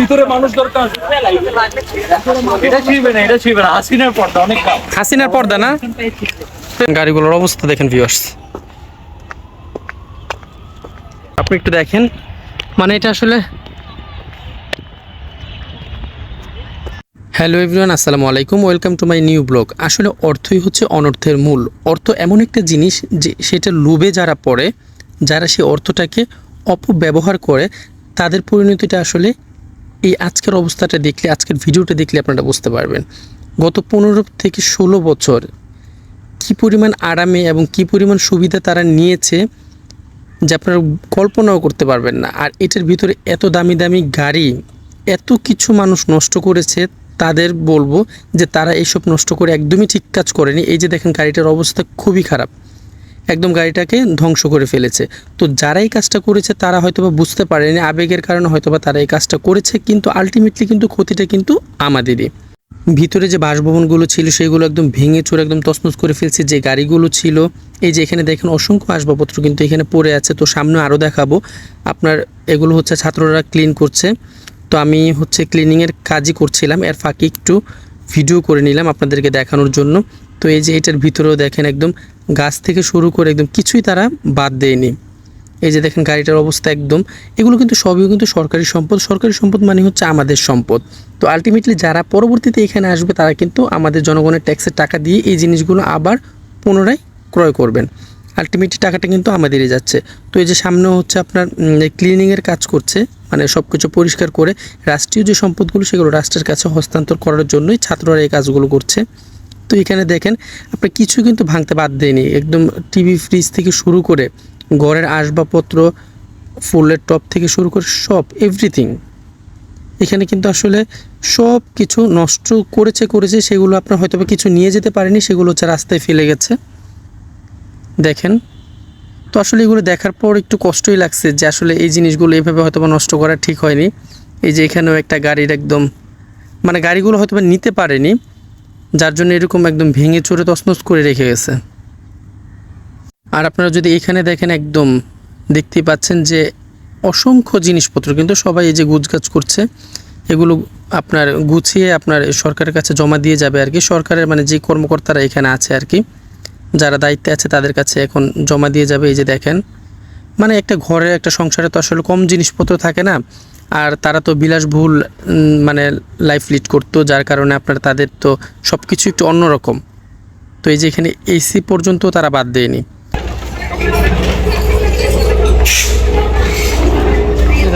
ভিতরে মানুষ দরকার এটা না এটা না। পর্দা, অনেক পর্দা না? গাড়িগুলোর অবস্থা দেখেন ভিউয়ার্স আপনি একটু দেখেন। মানে এটা আসলে হ্যালো এভরিওয়ান আসসালামু আলাইকুম। Welcome to my new blog আসলে অর্থই হচ্ছে অনর্থের মূল। অর্থ এমন একটা জিনিস যে সেটা লোভে যারা পড়ে, যারা সেই অর্থটাকে অপব্যবহার করে, তাদের পরিণতিটা আসলে এই আজকের অবস্থাটা দেখলে, আজকের ভিডিওটা দেখলে আপনারা বুঝতে পারবেন। গত পনেরো থেকে ষোলো বছর কী পরিমাণ আরামে এবং কী পরিমাণ সুবিধা তারা নিয়েছে যে আপনারা কল্পনাও করতে পারবেন না। আর এটার ভিতরে এত দামি দামি গাড়ি, এত কিছু মানুষ নষ্ট করেছে, তাদের বলব যে তারা এইসব নষ্ট করে একদমই ঠিক কাজ করেনি। এই যে দেখেন, গাড়িটার অবস্থা খুবই খারাপ। একদম গাড়িটাকে ধ্বংস করে ফেলেছে। তো যারা এই কাজটা করেছে, তারা হয়তোবা বুঝতে পারেনি, আবেগের কারণে হয়তোবা তারা এই কাজটা করেছে, কিন্তু আলটিমেটলি কিন্তু ক্ষতিটা কিন্তু আমাদেরই। ভিতরে যে বাসভবনগুলো ছিল, সেগুলো একদম ভেঙে চুরে একদম তছনছ করে ফেলছে যে গাড়িগুলো ছিল। এই যে এখানে দেখেন অসংখ্য আসবাবপত্র কিন্তু এখানে পড়ে আছে, তো সামনে আরও দেখাবো। আপনার এগুলো হচ্ছে ছাত্ররা ক্লিন করছে। তো আমি হচ্ছে ক্লিনিংয়ের কাজই করছিলাম, এর ফাঁকে একটু ভিডিও করে নিলাম আপনাদেরকে দেখানোর জন্য। তো এই যে এটার ভিতরেও দেখেন একদম গাছ থেকে শুরু করে একদম কিছুই তারা বাদ দেয়নি। এই যে দেখেন গাড়িটার অবস্থা একদম, এগুলো কিন্তু সবই কিন্তু সরকারি সম্পদ। সরকারি সম্পদ মানে হচ্ছে আমাদের সম্পদ। তো আলটিমেটলি যারা পরবর্তীতে এখানে আসবে, তারা কিন্তু আমাদের জনগণের ট্যাক্সের টাকা দিয়ে এই জিনিসগুলো আবার পুনরায় ক্রয় করবেন। আলটিমেটলি টাকাটা কিন্তু আমাদেরই যাচ্ছে। তো এই যে সামনে হচ্ছে আপনার ক্লিনিংয়ের কাজ করছে মানে সব কিছু পরিষ্কার করে রাষ্ট্রীয় যে সম্পদগুলো, সেগুলো রাষ্ট্রের কাছে হস্তান্তর করার জন্যই ছাত্ররা এই কাজগুলো করছে। তো এখানে দেখেন আপনার কিছু কিন্তু ভাঙতে বাদ দেয়নি একদম টিভি, ফ্রিজ থেকে শুরু করে ঘরের আসবাবপত্র, ফুলের টপ থেকে শুরু করে সব এভরিথিং এখানে কিন্তু আসলে সব কিছু নষ্ট করেছে করেছে, সেগুলো আপনার হয়তো কিছু নিয়ে যেতে পারেনি, সেগুলো হচ্ছে রাস্তায় ফেলে গেছে। দেখেন, তো আসলে এগুলো দেখার পর একটু কষ্টই লাগছে যে আসলে এই জিনিসগুলো এইভাবে হয়তো নষ্ট করা ঠিক হয়নি। এই যে এখানেও একটা গাড়ির একদম মানে গাড়িগুলো হয়তো নিতে পারেনি যার জন্য এরকম একদম ভেঙে চড়ে তছনছ করে রেখে গেছে। আর আপনারা যদি এখানে দেখেন একদম দেখতেই পাচ্ছেন যে অসংখ্য জিনিসপত্র, কিন্তু সবাই এই যে গুজগাছ করছে, এগুলো আপনার গুছিয়ে আপনার সরকারের কাছে জমা দিয়ে যাবে আর কি। সরকারের মানে যে কর্মকর্তারা এখানে আছে আর কি, যারা দায়িত্বে আছে তাদের কাছে এখন জমা দিয়ে যাবে। এই যে দেখেন মানে একটা ঘরে একটা সংসারে তো আসলে কম জিনিসপত্র থাকে না আর তারা তো বিলাসবহুল মানে লাইফ লিড করতো, যার কারণে আপনার তাদের তো সব কিছু একটু অন্যরকম তো এই যে এখানে এসি পর্যন্ত তারা বাদ দেয়নি।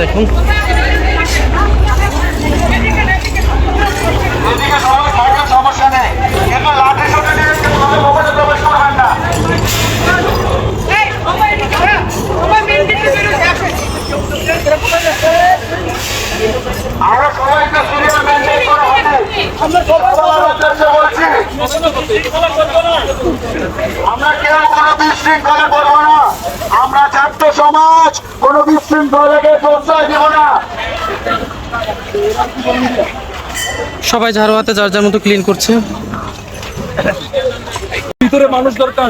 দেখুন এদিকে সবাই থাকবেন সমস্যা নেই কিন্তু লাঠি শুনে নিয়ে কেউ তাদের মোবাইলে প্রবেশ করবেন না আমরা সবাইকে সিরিয়াল মেনটেন করা হবে আমরা সবার উদ্দেশ্যে বলছি আমরা কেউ কোনো বিশৃঙ্খলা করব না আমরা ছাত্র সমাজ কোনো বিশৃঙ্খলাকে প্রশ্রয় দিব না। সবাই ঝাড়ু হাতে যার যার মতো ক্লিন করছে। ভিতরে মানুষ দরকার।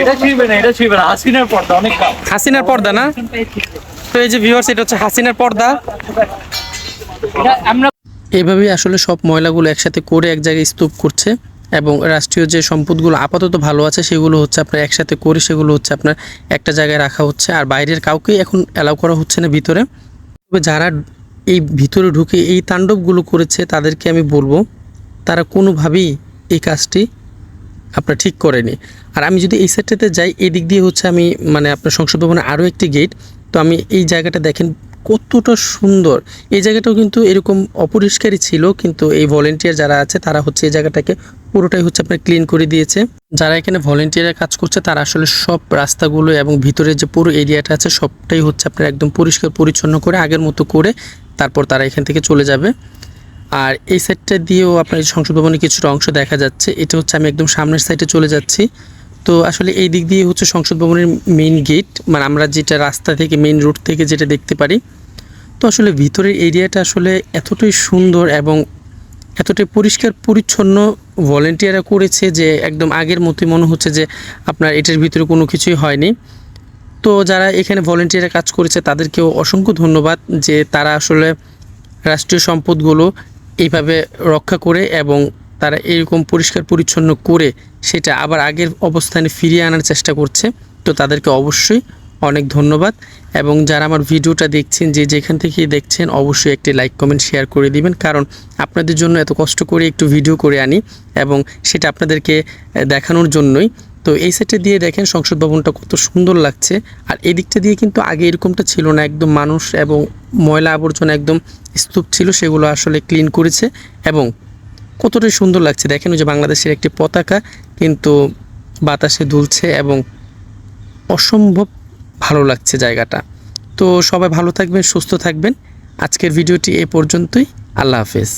এটা ছিড়বে না এটা ছিড়বে না। হাসিনের পর্দা অনেক হাসিনার পর্দা না? তো এই যে ভিউয়ার্স এটা হচ্ছে হাসিনার পর্দা। আমরা এইভাবেই আসলে সব ময়লাগুলো একসাথে করে এক জায়গায় স্তূপ করছে। এবং রাষ্ট্রীয় যে সম্পদগুলো আপাতত ভালো আছে, সেগুলো হচ্ছে আপনার একসাথে করে, সেগুলো হচ্ছে আপনার একটা জায়গায় রাখা হচ্ছে। আর বাইরের কাউকেই এখন অ্যালাউ করা হচ্ছে না ভিতরে। তবে যারা এই ভিতরে ঢুকে এই তাণ্ডবগুলো করেছে, তাদেরকে আমি বলব, তারা কোনোভাবেই এই কাজটি আপনার ঠিক করেনি। আর আমি যদি এই সাইডটাতে যাই এই দিক দিয়ে হচ্ছে আমি মানে আপনার সংসদ ভবনে আরও একটি গেট তো আমি এই জায়গাটা দেখেন কতটা সুন্দর। এই জায়গাটাও কিন্তু এরকম অপরিষ্কারই ছিল, কিন্তু এই ভলেন্টিয়ার যারা আছে, তারা হচ্ছে এই জায়গাটাকে পুরোটাই হচ্ছে আপনার ক্লিন করে দিয়েছে। যারা এখানে ভলেন্টিয়ারের কাজ করছে, তারা আসলে সব রাস্তাগুলো এবং ভিতরে যে পুরো এরিয়াটা আছে, সবটাই হচ্ছে আপনার একদম পরিষ্কার পরিচ্ছন্ন করে, আগের মতো করে তারপর তারা এখান থেকে চলে যাবে। আর এই সাইডটা দিয়েও আপনার সংসদ ভবনের কিছুটা অংশ দেখা যাচ্ছে। এটা হচ্ছে আমি একদম সামনের সাইডে চলে যাচ্ছি। তো আসলে এই দিক দিয়ে হচ্ছে সংসদ ভবনের মেইন গেট মানে আমরা যেটা রাস্তা থেকে মেইন রোড থেকে যেটা দেখতে পারি। তো আসলে ভিতরের এরিয়াটা আসলে এতটাই সুন্দর এবং এতটাই পরিষ্কার, পরিচ্ছন্ন ভলেন্টিয়াররা করেছে যে একদম আগের মতোই মনে হচ্ছে যে আপনার এটার ভিতরে কোনো কিছুই হয়নি। তো যারা এখানে ভলেন্টিয়ারে কাজ করেছে, তাদেরকেও অসংখ্য ধন্যবাদ যে তারা আসলে রাষ্ট্রীয় সম্পদগুলো এইভাবে রক্ষা করে এবং তারা এরকম পরিষ্কার পরিচ্ছন্ন করে সেটা আবার আগের অবস্থানে ফিরিয়ে আনার চেষ্টা করছে। তো তাদেরকে অবশ্যই অনেক ধন্যবাদ। এবং যারা আমার ভিডিওটা দেখছেন, যে যেখান থেকে দেখছেন, অবশ্যই একটি লাইক, কমেন্ট, শেয়ার করে দিবেন। কারণ আপনাদের জন্য এত কষ্ট করে একটু ভিডিও করে আনি এবং সেটা আপনাদেরকে দেখানোর জন্যই। তো এই সাইডটা দিয়ে দেখেন, সংসদ ভবনটা কত সুন্দর লাগছে। আর এই দিকটা দিয়ে কিন্তু আগে এরকমটা ছিল না। একদম মানুষ এবং ময়লা আবর্জনা একদম স্তূপ ছিল, সেগুলো আসলে ক্লিন করেছে। এবং কতটাই সুন্দর লাগছে। দেখেন যে বাংলাদেশের একটি পতাকা, কিন্তু বাতাসে দুলছে এবং অসম্ভব ভালো লাগছে জায়গাটা। তো সবাই ভালো থাকবেন, সুস্থ থাকবেন। আজকের ভিডিওটি এ পর্যন্তই। আল্লাহ হাফেজ।